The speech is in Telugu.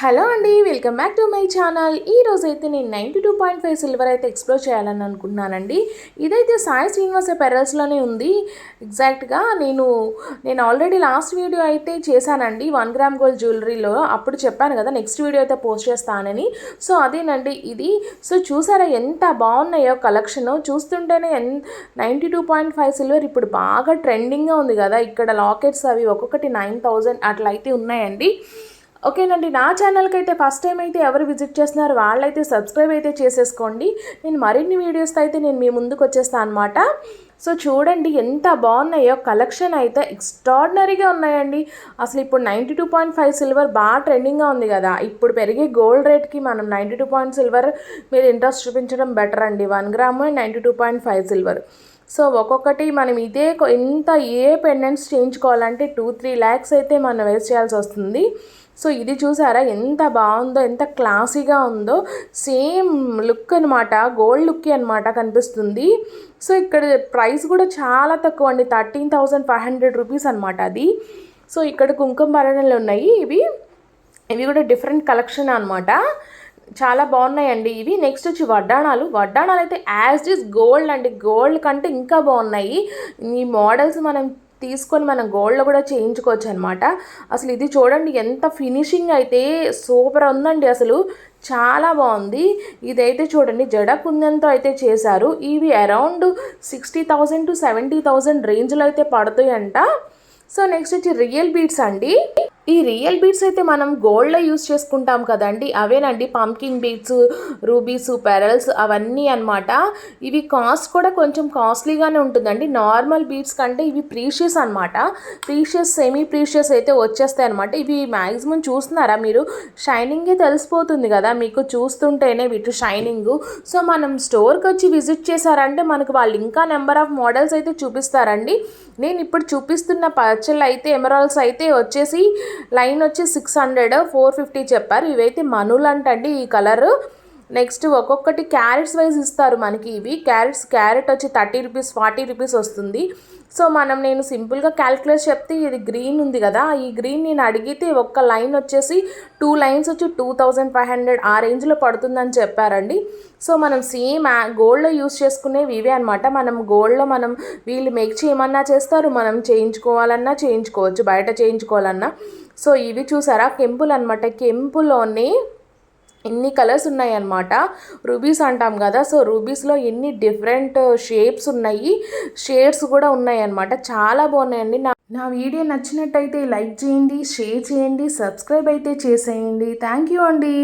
హలో అండి welcome back to my channel. ఈ రోజు అయితే నేను ninety two point five silver అయితే ఎక్స్ప్లోర్ చేయాలని అనుకుంటున్నానండి. ఇదైతే సాయి శ్రీనివాస పెరల్స్లోనే ఉంది. ఎగ్జాక్ట్గా నేను నేను ఆల్రెడీ లాస్ట్ వీడియో అయితే చేశానండి వన్ గ్రామ్ గోల్డ్ జ్యువెలరీలో. అప్పుడు చెప్పాను కదా నెక్స్ట్ వీడియో అయితే పోస్ట్ చేస్తానని. సో అదేనండి ఇది. సో చూసారా ఎంత బాగున్నాయో కలెక్షన్. చూస్తుంటేనే ఎన్ ninety two point five silver ఇప్పుడు బాగా ట్రెండింగ్గా ఉంది కదా. ఇక్కడ లాకెట్స్ అవి ఒక్కొక్కటి నైన్ థౌజండ్ అట్లా అయితే ఉన్నాయండి. ఓకేనండి నా ఛానల్కి అయితే ఫస్ట్ టైం అయితే ఎవరు విజిట్ చేస్తున్నారు వాళ్ళైతే సబ్స్క్రైబ్ అయితే చేసేసుకోండి. నేను మరిన్ని వీడియోస్తో అయితే నేను మీ ముందుకు వచ్చేస్తాను అనమాట సో చూడండి ఎంత బాగున్నాయో కలెక్షన్ అయితే ఎక్స్ట్రాడినరీగా ఉన్నాయండి. అసలు ఇప్పుడు ninety two point five silver బాగా ట్రెండింగ్గా ఉంది కదా. ఇప్పుడు పెరిగే గోల్డ్ రేట్కి మనం నైంటీ టూ పాయింట్ సిల్వర్ మీరు ఇంట్రెస్ట్ చూపించడం బెటర్ అండి. One gram ninety two point five silver. So ఒక్కొక్కటి మనం ఇదే ఎంత ఏ పెండెంట్స్ చేయించుకోవాలంటే టూ త్రీ ల్యాక్స్ అయితే మనం వేస్ట్ చేయాల్సి వస్తుంది. సో ఇది చూసారా ఎంత బాగుందో ఎంత క్లాసీగా ఉందో. సేమ్ లుక్ అనమాట గోల్డ్ లుక్ అనమాట కనిపిస్తుంది. సో ఇక్కడ ప్రైస్ కూడా చాలా తక్కువ అండి thirteen thousand five hundred rupees అనమాట అది. సో ఇక్కడ కుంకుమ భరణలు ఉన్నాయి ఇవి. ఇవి కూడా డిఫరెంట్ కలెక్షన్ అనమాట చాలా బాగున్నాయండి ఇవి. నెక్స్ట్ వచ్చి వడ్డాణాలు. వడ్డాణాలు అయితే యాజ్ ఇస్ గోల్డ్ అండి. గోల్డ్ కంటే ఇంకా బాగున్నాయి. ఈ మోడల్స్ మనం తీసుకొని మనం గోల్డ్లో కూడా చేయించుకోవచ్చు అనమాట అసలు ఇది చూడండి ఎంత ఫినిషింగ్ అయితే సూపర్ ఉందండి అసలు. చాలా బాగుంది. ఇదైతే చూడండి జడ కుందంతో అయితే చేశారు. ఇవి around sixty thousand to seventy thousand రేంజ్లో అయితే పడతాయంట. సో నెక్స్ట్ వచ్చి రియల్ బీట్స్ అండి. ఈ రియల్ బీట్స్ అయితే మనం గోల్డ్లో యూస్ చేసుకుంటాం కదండి. అవేనండి పంకిన్ బీట్స్ రూబీస్ పెరల్స్ అవన్నీ అన్నమాట. ఇవి కాస్ట్ కూడా కొంచెం కాస్ట్లీగానే ఉంటుందండి. నార్మల్ బీట్స్ కంటే ఇవి ప్రీషియస్ అనమాట ప్రీషియస్ సెమీ ప్రీషియస్ అయితే వచ్చేస్తాయి అనమాట ఇవి మ్యాక్సిమం చూస్తున్నారా మీరు? షైనింగే తెలిసిపోతుంది కదా మీకు చూస్తుంటేనే వీటి షైనింగ్. సో మనం స్టోర్కి వచ్చి విజిట్ చేశారంటే మనకు వాళ్ళు ఇంకా నెంబర్ ఆఫ్ మోడల్స్ అయితే చూపిస్తారండి. నేను ఇప్పుడు చూపిస్తున్న పచ్చళ్ళు అయితే ఎమరాల్స్ అయితే వచ్చేసి లైన్ వచ్చి సిక్స్ హండ్రెడ్ ఫోర్ ఫిఫ్టీ చెప్పారు. ఇవైతే మనులు అంటండి ఈ కలర్. నెక్స్ట్ ఒక్కొక్కటి క్యారెట్స్ వైజ్ ఇస్తారు మనకి ఇవి. క్యారెట్స్ క్యారెట్ వచ్చి థర్టీ రూపీస్ ఫార్టీ రూపీస్ వస్తుంది. సో మనం నేను సింపుల్గా క్యాలిక్యులేట్ చెప్తే ఇది గ్రీన్ ఉంది కదా. ఈ గ్రీన్ నేను అడిగితే ఒక్క లైన్ వచ్చేసి టూ లైన్స్ వచ్చి టూ థౌజండ్ ఫైవ్ హండ్రెడ్ ఆ రేంజ్లో పడుతుందని చెప్పారండి. సో మనం సేమ్ గోల్డ్లో యూస్ చేసుకునేవి ఇవే అనమాట మనం గోల్డ్లో మనం వీళ్ళు మేక్ చేయమన్నా చేస్తారు. మనం చేయించుకోవాలన్నా చేయించుకోవచ్చు. బయట చేయించుకోవాలన్నా. సో ఇవి చూసారా? కెంపుల్ అనమాట కెంపులోని ఎన్ని కలర్స్ ఉన్నాయి అన్నమాట రూబీస్ అంటాం కదా. సో రూబీస్లో ఎన్ని డిఫరెంట్ షేప్స్ ఉన్నాయి. షేడ్స్ కూడా ఉన్నాయి అన్నమాట చాలా బాగున్నాయండి. నా నా వీడియో నచ్చినట్టయితే లైక్ చేయండి షేర్ చేయండి సబ్స్క్రైబ్ అయితే చేసేయండి. థ్యాంక్ యూ అండి.